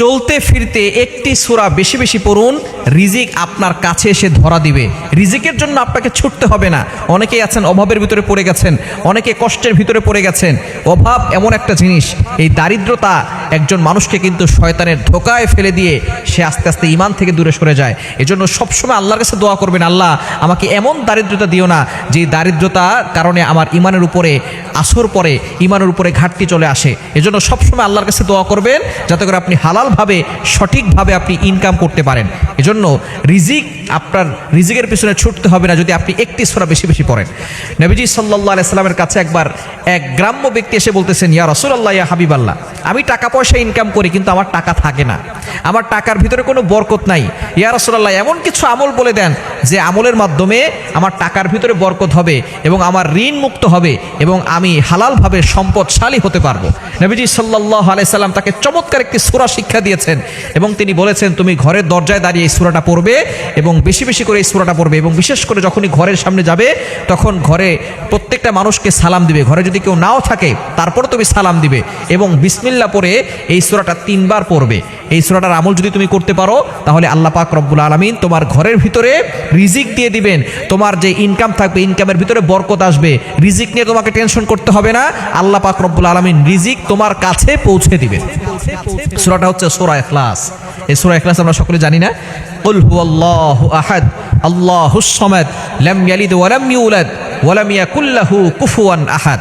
চলতে ফিরতে একটি সূরা বেশি বেশি পড়ুন, রিজিক আপনার কাছে এসে ধরা দিবে। রিজিকের জন্য আপনাকে ছুটতে হবে না। অনেকেই আছেন, অভাবের ভিতরে পড়ে গেছেন, অনেকে কষ্টের ভিতরে পড়ে গেছেন। অভাব এমন একটা জিনিস, এই দারিদ্রতা একজন মানুষকে কিন্তু শয়তানের ধোকায় ফেলে দিয়ে সে আস্তে আস্তে ইমান থেকে দূরে সরে যায়। এজন্য সবসময় আল্লাহর কাছে দোয়া করবেন, আল্লাহ, আমাকে এমন দারিদ্রতা দিও না, যে দারিদ্রতার কারণে আমার ইমানের উপরে, আসর পরে ইমানের উপরে ঘাটতি চলে আসে। এজন্য সবসময় আল্লাহর কাছে দোয়া করবেন, যাতে করে আপনি হালালভাবে সঠিকভাবে আপনি ইনকাম করতে পারেন। এজন্য রিজিক আপনার, রিজিকের পিছনে ছুটতে হবে না যদি আপনি একটি সোরা বেশি বেশি পড়েন। নবীজি সাল্লাহ আলাইসাল্লামের কাছে একবার এক গ্রাম্য ব্যক্তি এসে বলতেছেন, ইয়া রসুল্লাহ ইয়া হাবিবাল্লাহ, আমি টাকা পয়সা ইনকাম করি কিন্তু আমার টাকা থাকে না। আমার টাকার ভিতরে কোনো বরকত নাই। ইয়া রসুল্লাহ এমন কিছু আমল বলে দেন যে আমলের মাধ্যমে আমার টাকার ভিতরে বরকত হবে এবং আমার ঋণ মুক্ত হবে এবং আমি হালালভাবে সম্পদশালী হতে পারব। নবীজি সাল্লাহ আলাইসাল্লাম তাকে চমৎকার একটি সুরা শিক্ষা দিয়েছেন এবং তিনি বলেছেন, তুমি ঘরের দরজায় দাঁড়িয়ে এই সুরাটা পড়বে এবং বেশি বেশি করে এই সুরাটা পড়বে এবং বিশেষ করে যখনই ঘরের সামনে যাবে, তখন ঘরে প্রত্যেকটা মানুষকে সালাম দিবে। ঘরে যদি কেউ নাও থাকে তারপর তুমি সালাম দিবে এবং বিসমিল্লা পরে এই সুরাটা তিনবার পড়বে। এই সুরাটার আমল যদি তুমি করতে পারো, তাহলে আল্লাহ পাক রব্বুল আলমিন তোমার ঘরের ভিতরে রিজিক দিয়ে দিবেন। তোমার যে ইনকাম থাকবে ইনকামের ভিতরে বরকত আসবে। রিজিক নিয়ে তোমাকে টেনশন করতে হবে না। আল্লাহ পাক রব্বুল আলমিন রিজিক তোমার কাছে পৌঁছে দিবেন। সুরাটা হচ্ছে সোরা এখলাস এই সোরা এখলাস আমরা সকলে জানি না قل هو الله أحد الله الصمد لم يلد ولم يولد ولم يكن له كفوا أحد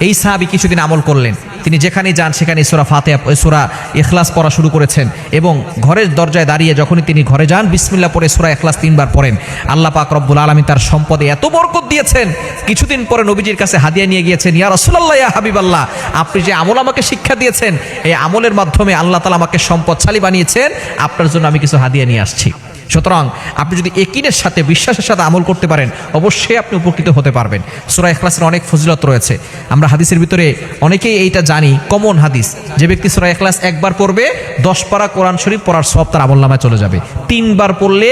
এই সাহাবি কিছুদিন আমল করলেন তিনি যেখানে যান সেখানে সোরা ফাতে সোরা এখলাস পড়া শুরু করেছেন এবং ঘরের দরজায় দাঁড়িয়ে যখনই তিনি ঘরে যান বিসমিল্লা পরে সোরা এখলাস তিনবার পড়েন। আল্লাহ পাক রব্বুল আলমী তার সম্পদে এত বরকত দিয়েছেন। কিছুদিন পরে নবীজির কাছে হাদিয়া নিয়ে গিয়েছেন, ইয়া রসুল্লাহ ইয়া হাবিবাল্লাহ, আপনি যে আমল আমাকে শিক্ষা দিয়েছেন, এই আমলের মাধ্যমে আল্লাহ তালা আমাকে সম্পদশালী বানিয়েছেন, আপনার জন্য আমি কিছু হাদিয়া নিয়ে আসছি। সুতরাং আপনি যদি একিনের সাথে বিশ্বাসের সাথে আমল করতে পারেন, অবশ্যই আপনি উপকৃত হতে পারবেন। সুরা এখলাসের অনেক ফজিলত রয়েছে। আমরা হাদিসের ভিতরে অনেকেই এইটা জানি, কমন হাদিস। যে ব্যক্তি সুরা এখলাস একবার পড়বে, দশ পারা কোরআন শরীফ পড়ার সব তার আমল নামায় চলে যাবে। তিনবার পড়লে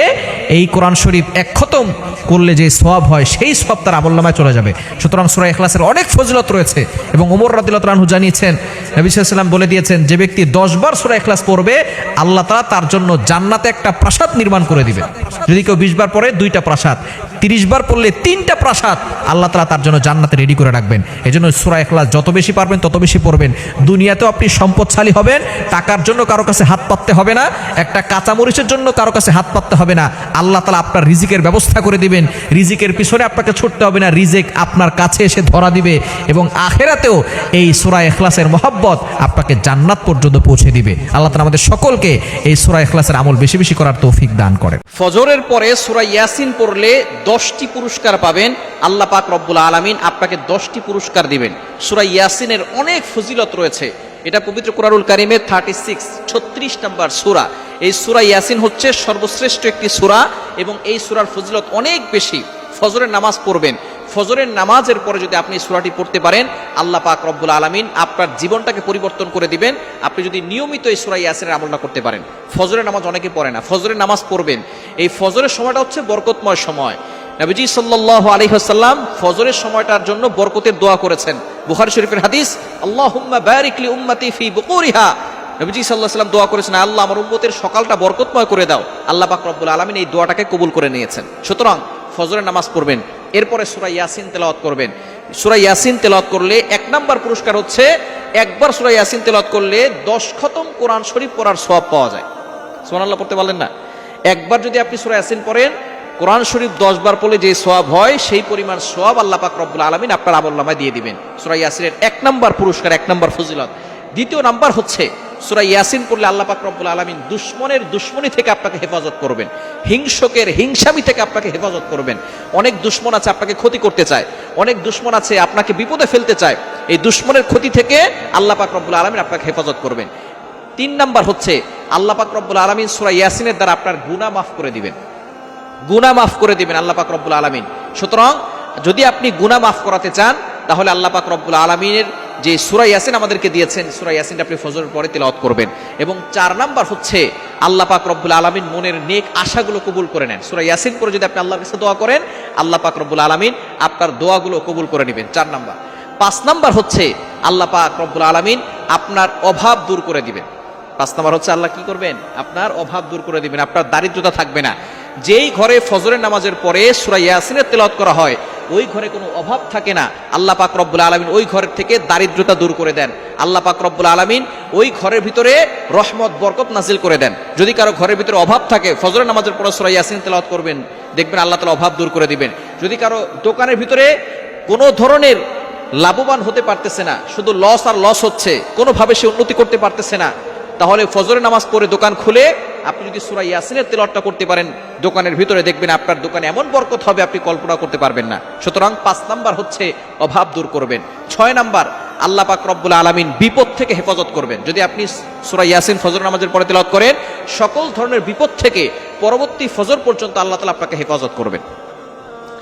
এই কোরআন শরীফ এক খতম করলে যে সব হয়, সেই সব তার আমল নামায় চলে যাবে। সুতরাং সুরা এখলাসের অনেক ফজিলত রয়েছে এবং ওমর রাদিল্লাহ রানহু জানিয়েছেন, নবী সাল্লাম বলে দিয়েছেন, যে ব্যক্তি দশবার সুরা এখলাস পড়বে, আল্লাহ তালা তার জন্য জান্নাতে একটা প্রাসাদ নির্মাণ করে দিবে। যদি কেউ বিশ বার পড়ে, দুইটা প্রাসাদ। তিরিশ বার পড়লে তিনটা প্রাসাদ আল্লাহ তালা তার জন্য জান্নাতে রেডি করে রাখবেন। এই জন্য সুরা এখলাস যত বেশি পারবেন, তত বেশি পড়বেন। দুনিয়াতেও আপনি সম্পদশালী হবেন, টাকার জন্য কারও কাছে হাত পাততে হবে না, একটা কাঁচামরিচের জন্য কারও কাছে হাত পাততে হবে না। আল্লাহ তালা আপনার রিজিকের ব্যবস্থা করে দিবেন। রিজিকের পিছনে আপনাকে ছুটতে হবে না, রিজিক আপনার কাছে এসে ধরা দিবে এবং আখেরাতেও এই সুরা এখলাসের মহব্বত আপনাকে জান্নাত পর্যন্ত পৌঁছে দিবে। আল্লাহ তালা আমাদের সকলকে এই সুরা এখলাসের আমল বেশি বেশি করার তৌফিক দান করেন। ফজরের পরে সুরা ইয়াসিন পড়লে দশটি পুরস্কার পাবেন। আল্লাহ পাক রব্বুল আলমিন আপনাকে দশটি পুরস্কার দিবেন। সুরা ইয়াসিনের অনেক ফজিলত রয়েছে। এটা পবিত্র কোরআনুল কারিমের থার্টি সিক্স ছত্রিশ নম্বর সুরা। এই সুরা ইয়াসিন হচ্ছে সর্বশ্রেষ্ঠ একটি সুরা এবং এই সুরার ফজিলত অনেক বেশি। ফজরের নামাজ পড়বেন। ফজরের নামাজের পরে যদি আপনি সুরাটি পড়তে পারেন, আল্লাহ পাক রব্বুল আলমিন আপনার জীবনটাকে পরিবর্তন করে দিবেন। আপনি যদি নিয়মিত এই সুরা ইয়াসিনের আমলটা করতে পারেন। ফজরের নামাজ অনেকে পড়ে না, ফজরের নামাজ পড়বেন। এই ফজরের সময়টা হচ্ছে বরকতময় সময়। নবীজি সাল্লাহ আলহিহাসাল্লাম ফজরের সময়টার জন্য বরকতের দোয়া করেছেন। বুখারি শরীফের হাদিস, আল্লাহুম্মা বারিকলি উম্মতি ফি বুকুরিহা। নবীজি সাল্লাহ সাল্লাম দোয়া করেছেন, আল্লাহ আমার উম্মতের সকালটা বরকতময় করে দাও। আল্লাহ পাক রব্বুল আলমিন এই দোয়াটাকে কবুল করে নিয়েছেন। সুতরাং ফজরের নামাজ পড়বেন। এরপরে সুরা ইয়াসিন তেলাওয়াত করবেন। সুরা ইয়াসিন তেলাওয়াত করলে এক নাম্বার পুরস্কার হচ্ছে, একবার সুরা ইয়াসিন তেলাওয়াত করলে দশ খতম কোরআন শরীফ পড়ার সওয়াব পাওয়া যায়। সোনাল্লাহ পড়তে পারলেন না? একবার যদি আপনি সুরা ইয়াসিন পড়েন, কোরআন শরীফ দশ বার পড়লে যে সোয়াব হয়, সেই পরিমাণ সোয়াব আল্লাহ পাক রব্বুল আলমিন আপনার আমল্লামায় দিয়ে দিবেন। সুরা ইয়াসিনের এক নম্বর পুরস্কার, এক নম্বর ফজিলত। দ্বিতীয় নাম্বার হচ্ছে সুরা ইয়াসিন পড়লে আল্লাহ পাক রব্বুল আলমিন দুশ্মনের দুশ্মনী থেকে আপনাকে হেফাজত করবেন। হিংসকের হিংসামি থেকে আপনাকে হেফাজত করবেন। অনেক দুশ্মন আছে আপনাকে ক্ষতি করতে চায়। অনেক দুশ্মন আছে আপনাকে বিপদে ফেলতে চায়। এই দুশ্মনের ক্ষতি থেকে আল্লাহ পাক রব্বুল আলমিন আপনাকে হেফাজত করবেন। তিন নাম্বার হচ্ছে, আল্লাহ পাক রব্বুল আলমিন সুরা ইয়াসিনের দ্বারা আপনার গুণা মাফ করে দিবেন। গুণা মাফ করে দিবেন আল্লাহ পাক রব্বুল আলমিন। সুতরাং যদি আপনি গুণা মাফ করাতে চান, তাহলে আল্লাহ পাক রব্বুল আলমিনের যে সুরা ইয়াসিন আমাদেরকে দিয়েছেন, সুরা ইয়াসিনটা আপনি ফজরের পরে তেলাওয়াত করবেন। এবং চার নাম্বার হচ্ছে, আল্লাহ পাক রব্বুল আলমিন মনের নেক আশাগুলো কবুল করে নেন। সুরা ইয়াসিন করে যদি আপনি আল্লাহর কাছে দোয়া করেন, আল্লাহ পাক রব্বুল আলমিন আপনার দোয়াগুলো কবুল করে নেবেন, চার নাম্বার। পাঁচ নাম্বার হচ্ছে, আল্লাহ পাক রব্বুল আলমিন আপনার অভাব দূর করে দিবেন। পাঁচ নাম্বার হচ্ছে, আল্লাহ কি করবেন? আপনার অভাব দূর করে দিবেন, আপনার দারিদ্রতা থাকবে না। যেই ঘরে ফজরের নামাজের পরে সুরাই ইয়াসিনের তেলাওয়াত করা হয় ওই ঘরে কোনো অভাব থাকে না। আল্লাহ পাক রব্বুল আলমিন ওই ঘরের থেকে দারিদ্রতা দূর করে দেন। আল্লাহ পাক রব্বুল আলমিন ওই ঘরের ভিতরে রহমত, বরকত নাজিল করে দেন। যদি কারও ঘরের ভিতরে অভাব থাকে, ফজরের নামাজের পরে সুরা ইয়াসিন তেলাওয়াত করবেন, দেখবেন আল্লাহ তালা অভাব দূর করে দিবেন। যদি কারও দোকানের ভিতরে কোনো ধরনের লাভবান হতে পারতেছে না, শুধু লস আর লস হচ্ছে, কোনোভাবে সে উন্নতি করতে পারতেছে না, তাহলে ফজরের নামাজ পড়ে দোকান খুলে আপনি যদি সুরা ইয়াসিনের তেলটটা করতে পারেন, দোকানের ভিতরে দেখবেন আপনার দোকানে এমন বরকত হবে, আপনি কল্পনা করতে পারবেন না। সুতরাং পাঁচ নাম্বার হচ্ছে অভাব দূর করবেন। ছয় নাম্বার, আল্লাহ পাক রব্বুল আলমিন বিপদ থেকে হেফাজত করবেন। যদি আপনি সুরা ইয়াসিন ফজর নামাজের পরে তেলাওয়াত করেন, সকল ধরনের বিপদ থেকে পরবর্তী ফজর পর্যন্ত আল্লাহ তালা আপনাকে হেফাজত করবেন।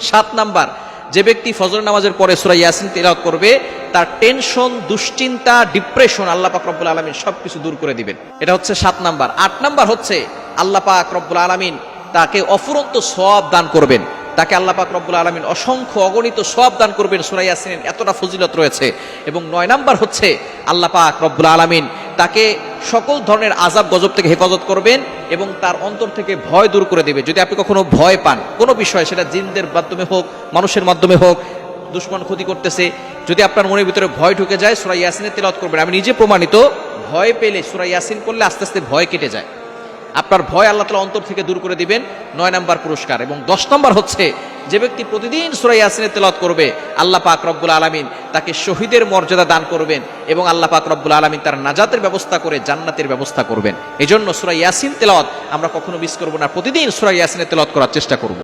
সাত নাম্বার যে ব্যক্তি ফজর নামাজের পরে সুরা ইয়াসিন তেলাওয়াত করবে, তার টেনশন দুশ্চিন্তা ডিপ্রেশন আল্লাহ পাক রব্বুল আলমিন সবকিছু দূর করে দিবেন। এটা হচ্ছে সাত নাম্বার। আট নাম্বার হচ্ছে আল্লাহ পাক রব্বুল আলমিন তাকে অফুরন্ত সব দান করবেন। তাকে আল্লাহ পাক রব্বুল আলমিন অসংখ্য অগণিত সব দান করবেন সুরা ইয়াসিনের এতটা ফজিলত রয়েছে। এবং নয় নাম্বার হচ্ছে আল্লাহ পাক রব্বুল আলমিন তাকে সকল ধরনের আজাব গজব থেকে হেফাজত করবেন। এবং তার অন্তর থেকে ভয় দূর করে দেবে। যদি আপনি কখনো ভয় পান, কোনো বিষয়, সেটা জিনদের মাধ্যমে হোক, মানুষের মাধ্যমে হোক, দুশ্মন ক্ষতি করতেছে, যদি আপনার মনের ভিতরে ভয় ঢুকে যায় সুরাই ইয়াসিনের তেলত করবেন। আমি নিজে প্রমাণিত, ভয় পেলে সুরাই ইয়াসিন করলে আস্তে আস্তে ভয় কেটে যায়। আপনার ভয় আল্লাহ তালা অন্তর থেকে দূর করে দিবেন। নয় নম্বর পুরস্কার এবং দশ নম্বর হচ্ছে, যে ব্যক্তি প্রতিদিন সুরাই আসিনে তেলত করবে, আল্লাহ পাক রব্বুল আলমিন তাকে শহীদের মর্যাদা দান করবেন এবং আল্লাহ পাক রব্বুল আলমিন তার নাজাতের ব্যবস্থা করে জান্নাতের ব্যবস্থা করবেন। এজন্য জন্য সুরাই ইয়াসিন তেলত আমরা কখনো মিস করব না। প্রতিদিন সুরাই ইয়াসিনে তেলত করার চেষ্টা করব।